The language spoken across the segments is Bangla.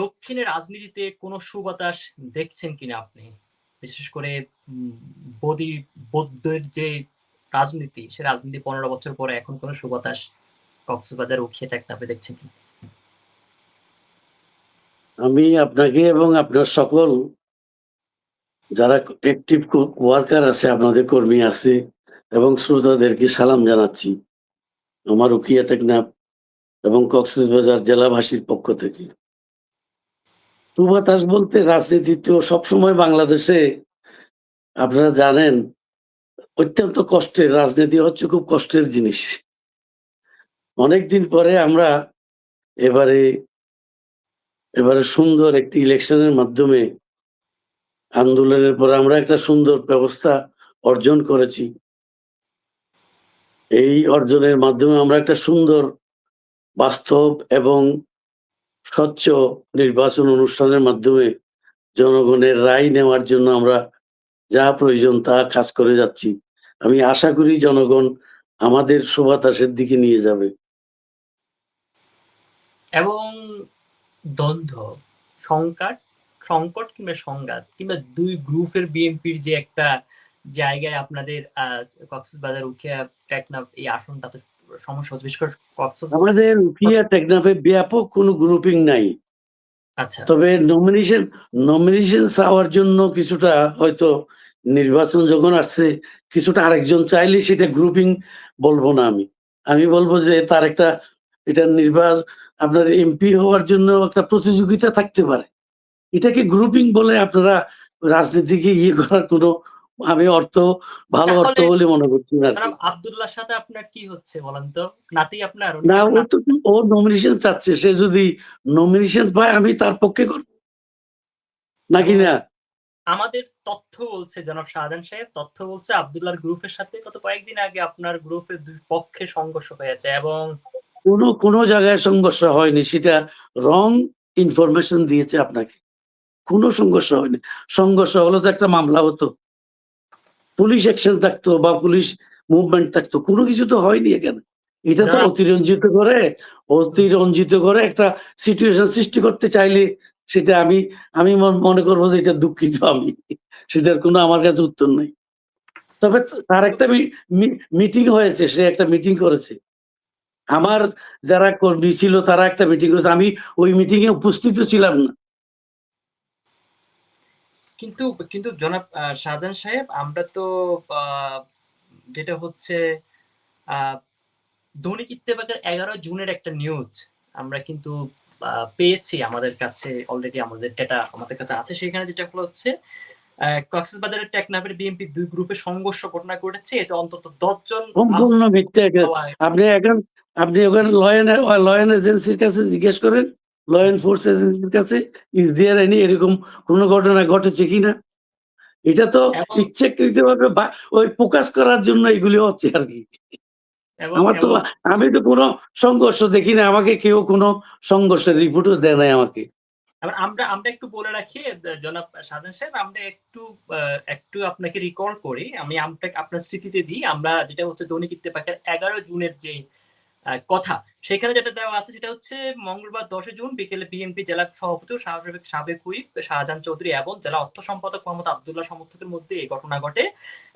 দক্ষিণের রাজনীতিতে কোনো সুবাতাস দেখছেন কিনা আপনি? বিশেষ করে বদি বৌদ্ধের যে রাজনীতি, সে রাজনীতি ১৫ বছর পরে এখন কোনো সুবাতাস কক্সবাজার, উখিয়া, টেকনাফে দেখছেন কিনা? আমি আপনাকে এবং আপনার সকল যারা অ্যাক্টিভ ওয়ার্কার আছে, আপনাদের কর্মী আছে এবং শ্রোতাদেরকে সালাম জানাচ্ছি। আমার উখিয়া, টেকনাফ এবং কক্সবাজার জেলাবাসীর পক্ষ থেকে। সুবাতাস বলতে রাজনীতি তো সবসময় বাংলাদেশে আপনারা জানেন, অত্যন্ত কষ্টের, রাজনীতি হচ্ছে খুব কষ্টের জিনিস। অনেকদিন পরে আমরা এবারে এবারে সুন্দর একটি ইলেকশনের মাধ্যমে আন্দোলনের পরে আমরা একটা সুন্দর ব্যবস্থা অর্জন করেছি। এই অর্জনের মাধ্যমে আমরা একটা সুন্দর বাস্তব এবং স্বচ্ছ নির্বাচন অনুষ্ঠানের মাধ্যমে জনগণের রায় নেওয়ার জন্য আমরা যা প্রয়োজন তা কাজ করে যাচ্ছি। আমি আশা করি জনগণ আমাদের সুবাতাসের দিকে নিয়ে যাবে। এবং দ্বন্দ্ব, সংকাট সংকট কিংবা সংঘাত কিংবা দুই গ্রুপের বিএনপির যে একটা জায়গায় আপনাদের কক্সবাজার, উখিয়া, টেকনাফ এই আসনটা তো সমস্যা হচ্ছে। বিশেষ করে আমাদের টেকনাফে ব্যাপক কোনো গ্রুপিং নাই। আচ্ছা। তবে নমিনেশন নমিনেশন চাওয়ার জন্য কিছুটা হয়তো নির্বাচন যখন আসছে কিছুটা আরেকজন চাইলে সেটা গ্রুপিং বলব না আমি। আমি বলব যে তার একটা এটা নির্বা আপনার এমপি হওয়ার জন্য একটা প্রতিযোগিতা থাকতে পারে। এটাকে গ্রুপিং বলে আপনারা রাজনীতিকে ইয়ে করার কোনো আমি অর্থ ভালো অর্থ বলে মনে করছি না আব্দুল্লাহর সাথে আপনার কি হচ্ছে বলেন তো? নাতি আপনার? না ও তো ও নমিনেশন চাচ্ছে। সে যদি নমিনেশন পায় আমি তার পক্ষে করব। নাকি না? আমাদের তথ্য বলছে জনাব শাহজাহান সাহেব তথ্য বলছে আব্দুল্লাহর গ্রুপের সাথে গত কয়েকদিন আগে আপনার গ্রুপের দুই পক্ষে সংঘর্ষ হয়েছে এবং কোনো, কোনো জায়গায় সংঘর্ষ হয়নি। সেটা রং ইনফরমেশন দিয়েছে আপনাকে। কোনো সংঘর্ষ হয়নি। সংঘর্ষ হলো তো একটা মামলা হতো। পুলিশ অ্যাকশন থাকতো বা পুলিশ মুভমেন্ট থাকতো। কোনো কিছু তো হয়নি এখানে। এটা তো অতিরঞ্জিত করে অতিরঞ্জিত করে একটা সিচুয়েশন সৃষ্টি করতে চাইলে সেটা আমি আমি মন করব যে এটা দুঃখিত আমি। সেটার কোনো আমার কাছে উত্তর নাই। তবে তার একটা মিটিং হয়েছে। সে একটা মিটিং করেছে। আমার যারা কর্মী ছিল তারা একটা মিটিং করেছে। আমি ওই মিটিং এ উপস্থিত ছিলাম না। কিন্তু, কিন্তু জনাব শাহজাহান সাহেব আমরা তো যেটা হচ্ছে দৈনিক ইত্তেফাকের ১১ জুনের একটা নিউজ আমরা কিন্তু পেয়েছি আমাদের কাছে অলরেডি আমাদের ডেটা আমাদের কাছে আছে। সেখানে যেটা হলো হচ্ছে কক্সবাজারের টেকনাফের বিএনপির ২ গ্রুপে সংঘর্ষ ঘটনা ঘটেছে। এতে অন্তত ১০ জন আহত সম্পূর্ণ মিথ্যা আপনি এখন আপনি ওখানে ল এন ল এন এজেন্সির কাছে জিজ্ঞেস করেন। ল এনফোর্স এজেন্সির কাছে ইস দেয়ার এনি এরকম কোনো ঘটনা ঘটেছে কিনা? এটা তো এবং ইচ্ছাকৃতভাবে ওই ফোকাস করার জন্য এগুলি হচ্ছে আরকি। এবং, আমার তো আমি তো কোনো সংঘর্ষ দেখি না। আমাকে কেউ কোনো সংঘর্ষের রিপোর্টও দেয় নাই আমাকে। এবার আমরা আমরা একটু বলে রাখি জনাব শাহজাহান সাহেব আমরা একটু একটু আপনাকে রিকল করি। আমি আপনার স্মৃতিতে দিই। আমরা যেটা হচ্ছে দৈনিক ইত্তেফাকের ১১ জুনের যে কথা সেখানে যেটা দেওয়া আছে সেটা হচ্ছে, মঙ্গলবার ১০ জুন বিকেলে বিএনপি জেলা সভাপতি ও সাবেক সাবেক হুইপ শাহজাহান চৌধুরী এবং জেলা অর্থ সম্পাদক মোহাম্মদ আব্দুল্লাহ সমর্থকের মধ্যে এই ঘটনা ঘটে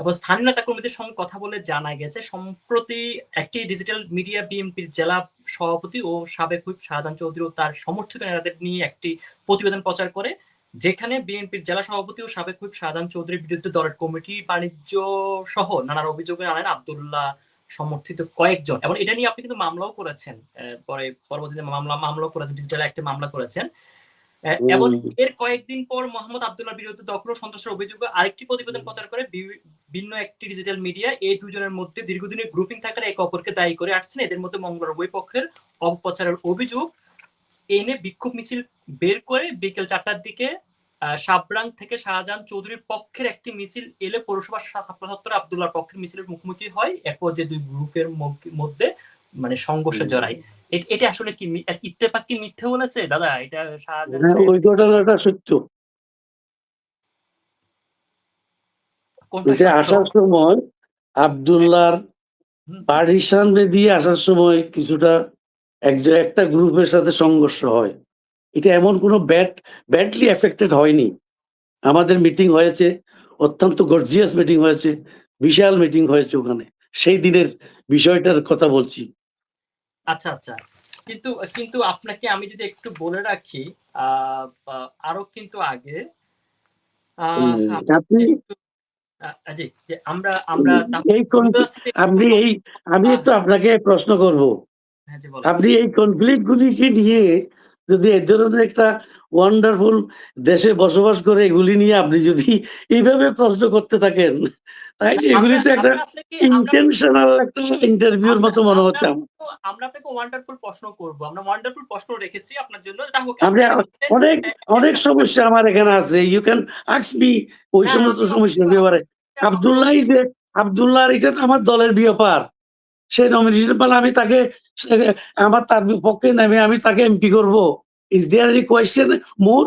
এবং স্থানীয় নেতা কর্মীদের সঙ্গে কথা বলে জানা গেছে সম্প্রতি একটি ডিজিটাল মিডিয়া বিএনপির জেলা সভাপতি ও সাবেক হুইপ শাহজাহান চৌধুরী ও তার সমর্থিত নেতাদের নিয়ে একটি প্রতিবেদন প্রচার করে। যেখানে বিএনপির জেলা সভাপতি ও সাবেক হুইপ শাহজাহান চৌধুরীর বিরুদ্ধে দলের কমিটি বাণিজ্য সহ নানার অভিযোগে আনেন আব্দুল্লাহ সমর্থিত কয়েকজন এবং এটা নিয়ে আপনি কিন্তু মামলাও করেছেন। পরে পরবর্তীতে মামলা মামলাও করেছেন ডিজিটাল অ্যাক্টে মামলা করেছেন। এবং এর কয়েকদিন পর মোহাম্মদ আব্দুল্লাহর বিরুদ্ধে দখল সন্ত্রাসের অভিযোগে আরেকটি প্রতিবেদন প্রচার করে ভিন্ন একটি ডিজিটাল মিডিয়া এই দুজনের মধ্যে দীর্ঘদিনের গ্রুপিং থাকার একে অপরকে দায়ী করে আসছেন। এদের মধ্যে মঙ্গলবার উভয় পক্ষের অপপ্রচারের অভিযোগ এনে বিক্ষোভ মিছিল বের করে বিকেল চারটার দিকে সাবরাং থেকে শাহজাহান চৌধুরীর পক্ষের একটি মিছিল এলে পৌরসভার ছাত্র চত্বরে আব্দুল্লাহর পক্ষের মিছিলের মুখোমুখি হয়। এক পর্যায়ে দুই গ্রুপের মধ্যে মানে সংঘর্ষে। জড়ায়। এটা আসলে কি ইত্তেফাক কি মিথ্যে বলেছে দাদা? এটা শাহজাহান হ্যাঁ, ওই ঘটনাটা সত্য। আসার সময় আব্দুল্লাহর হুম। বাড়ির সামনে দিয়ে আসার সময় কিছুটা এক একটা গ্রুপের সাথে সংঘর্ষ হয়। এটা এমন কোনো ব্যাড ব্যাডলি এফেক্টেড হয়নি। আমাদের মিটিং হয়েছে অত্যন্ত গর্জিয়াস মিটিং হয়েছে বিশাল মিটিং হয়েছে ওখানে। সেই দিনের বিষয়টার কথা বলছি। আচ্ছা আচ্ছা। কিন্তু কিন্তু আপনাকে আমি যদি একটু বলে রাখি আরও কিন্তু আগে আপনি আমরা আমরা এই আপনি এই আমি একটু আপনাকে প্রশ্ন করব। হ্যাঁ। আপনি এই কনফ্লিক্ট গুলিকে নিয়ে যদি এই ধরনের একটা ওয়ান্ডারফুল দেশে বসবাস করে এগুলি নিয়ে আপনি যদি এইভাবে প্রশ্ন করতে থাকেন তাইলে এগুলি তো একটা ইন্টেনশনাল একটা ইন্টারভিউর মতো মনে হচ্ছে আমরা- আপনাকে ওয়ান্ডারফুল প্রশ্ন করব। আমরা ওয়ান্ডারফুল প্রশ্ন রেখেছি আপনার জন্য। এটা হোক আপনি অনেক অনেক সমস্যা আমার এখানে আছে। ইউ ক্যান মি ওই হ্যাঁ, সমস্ত সমস্যা ব্যাপারে আবদুল্লাহ যে আবদুল্লাহ এটা তো আমার দলের ব্যাপার সে নমিনেশন পালে আমি তাকে আমার তার বিপক্ষে নেমে আমি তাকে এমপি করব। Is there any question more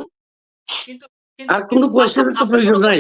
আর কোনো কোয়েশ্চেনের তো প্রয়োজন নাই।